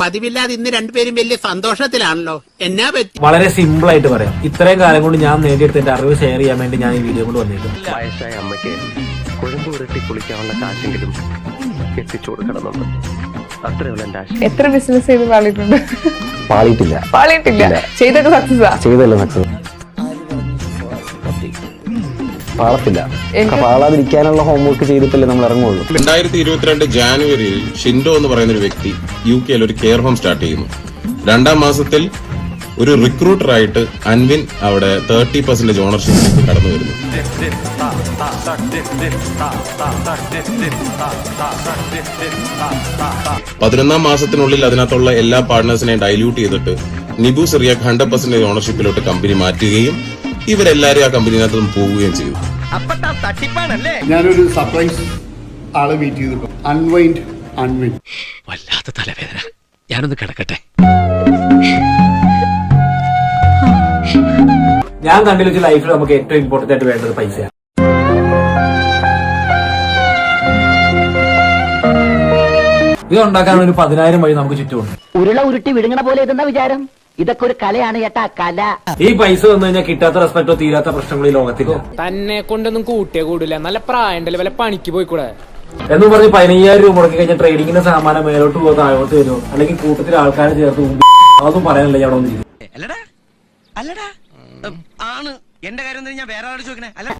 പതിവില്ലാതെ ഇന്ന് രണ്ടുപേരും വലിയ സന്തോഷത്തിലാണല്ലോ. എന്നാ പറ്റി? വളരെ സിമ്പിൾ ആയിട്ട് പറയാം. ഇത്രയും കാലം കൊണ്ട് ഞാൻ നേടിയെടുത്ത എന്റെ അറിവ് ഷെയർ ചെയ്യാൻ വേണ്ടി ഞാൻ ഈ വീഡിയോ കൊണ്ട് വന്നിട്ടുണ്ട് വയസ്സായ അമ്മയ്ക്ക് കുഴമ്പ് ഉരുട്ടി കുളിക്കാനുള്ള കാശെങ്കിലും എത്തിച്ചു കൊടുക്കണമെന്നുണ്ട്. അത്രയുള്ള എന്റെ ആശ എത്ര ബിസിനസ് ചെയ്ത് പാളിയിട്ടുണ്ട്? പാളിയിട്ടില്ല. പാളിയിട്ടില്ല. ചെയ്തൊക്കെ സക്സസ് ചെയ്തല്ലോ സക്സസ് പാളത്തില്ല. പാളാതിരിക്കാനുള്ള ഹോംവർക്ക് ചെയ്തിട്ടല്ലേ നമ്മൾ ഇറങ്ങുള്ളൂ. രണ്ടായിരത്തി ഇരുപത്തിരണ്ട് ജാനുവരിയിൽ ഷിൻഡോ എന്ന് പറയുന്ന ഒരു വ്യക്തി യു കെയിൽ ഒരു കെയർ ഹോം സ്റ്റാർട്ട് ചെയ്യുന്നു. രണ്ടാം മാസത്തിൽ ഒരു റിക്രൂട്ടർ ആയിട്ട് അൻവിൻ അവിടെ തേർട്ടി പെർസെന്റേജ് ഓണർഷിപ്പിലേക്ക് കടന്നു വരുന്നു. പതിനൊന്നാം മാസത്തിനുള്ളിൽ അതിനകത്തുള്ള എല്ലാ പാർട്ട്നേഴ്സിനെയും ഡൈല്യൂട്ട് ചെയ്തിട്ട് നിബു സിറിയാക്ക് ഹൺഡ്രഡ് പെർസെന്റേജ് ഓണർഷിപ്പിലോട്ട് കമ്പനി മാറ്റുകയും ഇവരെല്ലാവരും ആ കമ്പനിനകത്തും പോവുകയും ചെയ്തു. ഞാനൊരു സർപ്രൈസ് ആളെ മീറ്റ് ചെയ്തിട്ടു. അൺവൈൻഡ് അൺവൈൻഡ് വല്ലാത്ത തലവേദന. ഞാനൊന്ന് കിടക്കട്ടെ. ഞാൻ കണ്ടില്ല വെച്ച ലൈഫിൽ നമുക്ക് ഏറ്റവും ഇമ്പോർട്ടന്റ് ആയിട്ട് വേണ്ടത് പൈസയാണ്. ഇത് ഉണ്ടാക്കാൻ ഒരു പതിനായിരം വഴി നമുക്ക് ചുറ്റുമുണ്ട്. ഉരുള ഉരുട്ടി വിഴുങ്ങണ പോലെ ഇതെന്താ വിചാരം? ഇതൊക്കെ ഒരു കലയാണ് ചേട്ടാ കല. ഈ പൈസ വന്നു കഴിഞ്ഞാൽ കിട്ടാത്ത റെസ്പെക്ടോ തീരാത്ത പ്രശ്നങ്ങൾ ഈ ലോകത്തില്ല തന്നെ കൊണ്ടൊന്നും കൂട്ടിയേ കൂടില്ല നല്ല പ്രായണ്ടല്ലേ വല്ല പണിക്ക് പോയിക്കൂടെ? എന്ന് പറഞ്ഞ് പതിനയ്യായിരം രൂപ മുടക്കി കഴിഞ്ഞാൽ ട്രേഡിങ്ങിന്റെ സാമാനം മേലോട്ട് പോകുമോ താഴോട്ട് വരുമോ അല്ലെങ്കിൽ കൂട്ടത്തിൽ ആൾക്കാരെ ചേർത്ത് അതൊന്നും പറയാനല്ലേ അവിടെ വന്നിരിക്കുന്നത് അല്ലടാ. അല്ലടാ. ആണ്. എന്റെ കാര്യം ഞാൻ വേറെ ആളോട് ചോദിക്കണേ? അല്ല.